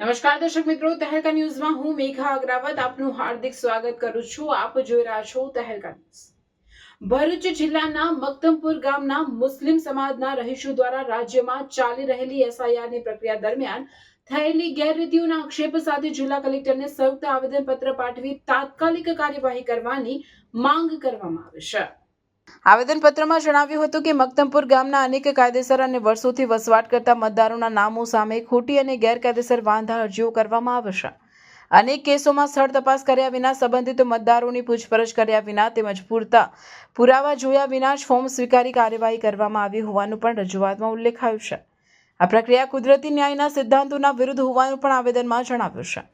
નમસ્કાર દર્શક મિત્રો, તહેલકા ન્યૂઝમાં હું મેઘા અગ્રાવત આપનું હાર્દિક સ્વાગત કરું છું. આપ જોઈ રહ્યા છો તહેલકા ન્યૂઝ. ભરૂચ જિલ્લાના મક્તમપુર ગામના મુસ્લિમ સમાજના રહીશો દ્વારા રાજ્યમાં ચાલી રહેલી એસઆઈઆરની પ્રક્રિયા દરમિયાન થયેલી ગેરરીતિઓના આક્ષેપ સાથે જિલ્લા કલેક્ટરને સંયુક્ત આવેદનપત્ર પાઠવી તાત્કાલિક કાર્યવાહી કરવાની માંગ કરવામાં આવી છે. આવેદનપત્રમાં જણાવ્યું હતું કે મક્તમપુર ગામના અનેક કાયદેસર અને વર્ષોથી વસવાટ કરતા મતદારોના નામો સામે ખોટી અને ગેરકાયદેસર વાંધા અરજીઓ કરવામાં આવશે અનેક કેસોમાં સ્થળ તપાસ કર્યા વિના સંબંધિત મતદારોની પૂછપરછ કર્યા વિના તેમજ પૂરતા પુરાવા જોયા વિના જ ફોર્મ સ્વીકારી કાર્યવાહી કરવામાં આવી હોવાનું પણ રજૂઆતમાં ઉલ્લેખાયું છે. આ પ્રક્રિયા કુદરતી ન્યાયના સિદ્ધાંતોના વિરુદ્ધ હોવાનું પણ આવેદનમાં જણાવ્યું છે.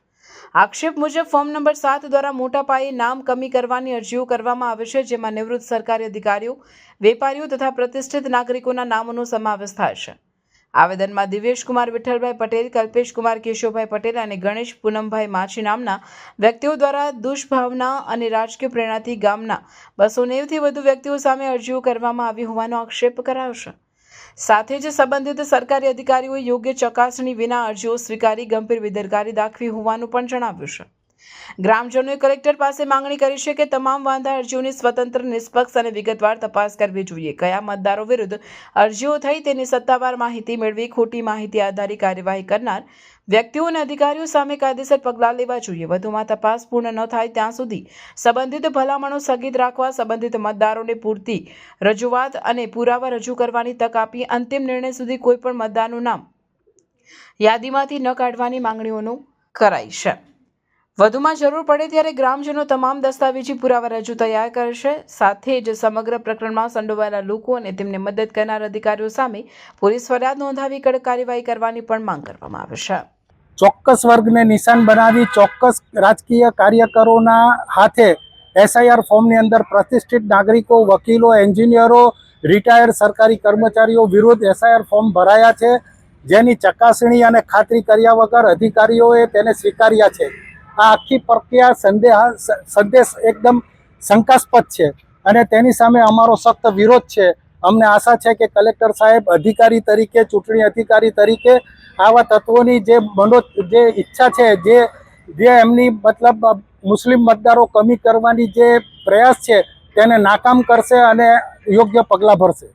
આક્ષેપ મુજબ ફોર્મ નંબર સાત દ્વારા મોટા પાયે નામ કમી કરવાની અરજીઓ કરવામાં આવે છે, જેમાં નિવૃત્ત સરકારી અધિકારીઓ, વેપારીઓ તથા પ્રતિષ્ઠિત નાગરિકોના નામોનો સમાવેશ થાય છે. આવેદનમાં દિવેશ કુમાર વિઠ્ઠલભાઈ પટેલ કલ્પેશ કુમાર કેશવભાઈ પટેલ અને ગણેશ પૂનમભાઈ માછી નામના વ્યક્તિઓ દ્વારા દુષ્ભાવના અને રાજકીય પ્રેરણાથી ગામના બસો નેવથી વધુ વ્યક્તિઓ સામે અરજીઓ કરવામાં આવી હોવાનો આક્ષેપ કરાયો છે. સાથે જ સંબંધિત સરકારી અધિકારીઓએ યોગ્ય ચકાસણી વિના અરજીઓ સ્વીકારી ગંભીર બેદરકારી દાખવી હોવાનું પણ જણાવ્યું છે. ગ્રામજનોએ કલેક્ટર પાસે માંગણી કરી છે કે તમામ વાંધા અરજીઓની સ્વતંત્ર, નિષ્પક્ષ અને વિગતવાર તપાસ કરવી જોઈએ. કયા મતદારો વિરુદ્ધ અરજીઓ થઈ તેની સત્તાવાર માહિતી મેળવી, ખોટી માહિતી આધારિત કાર્યવાહી કરનાર વ્યક્તિઓ અને અધિકારીઓ સામે કાયદેસર પગલાં લેવા જોઈએ. વધુમાં તપાસ પૂર્ણ ન થાય ત્યાં સુધી સંબંધિત ભલામણો સ્થગિત રાખવા, સંબંધિત મતદારોને પૂરતી રજૂઆત અને પુરાવા રજૂ કરવાની તક આપી અંતિમ નિર્ણય સુધી કોઈપણ મતદારનું નામ યાદીમાંથી ન કાઢવાની માંગણીઓનું કરાઈ છે. વધુમાં જરૂર પડે ત્યારે ગ્રામજનો તમામ દસ્તાવેજી પુરાવા રજૂ તૈયાર કરશે. સાથે જ સમગ્ર પ્રકરણમાં સંડોવાયેલા લોકો અને તેમને મદદ કરનાર અધિકારીઓ સામે પોલીસ ફરિયાદ નોંધાવી કડક કાર્યવાહી કરવાની પણ માંગ કરવામાં આવે છે. ચોક્કસ વર્ગને નિશાન બનાવી ચોક્કસ રાજકીય કાર્યકરોના હાથે એસઆઈઆર ફોર્મની અંદર પ્રતિષ્ઠિત નાગરિકો, વકીલો, એન્જિનિયરો, રિટાયર્ડ સરકારી કર્મચારીઓ વિરુદ્ધ એસઆઈઆર ફોર્મ ભરાયા છે. જેની ચકાસણી અને ખાતરી કર્યા વગર અધિકારીઓએ તેને સ્વીકાર્યા છે. આ આખી પ્રક્રિયા સંદેહ સંદેશ એકદમ શંકાસ્પદ છે. અને તેની સામે અમારો સખ્ત વિરોધ છે. અમને આશા છે કે કલેક્ટર સાહેબ અધિકારી તરીકે, ચૂંટણી અધિકારી તરીકે આવા તત્વોની જે મનો જે ઈચ્છા છે, જે જે એમની મતલબ મુસ્લિમ મતદારો કમી કરવાની જે પ્રયાસ છે, તેને નાકામ કરશે અને યોગ્ય પગલાં ભરશે.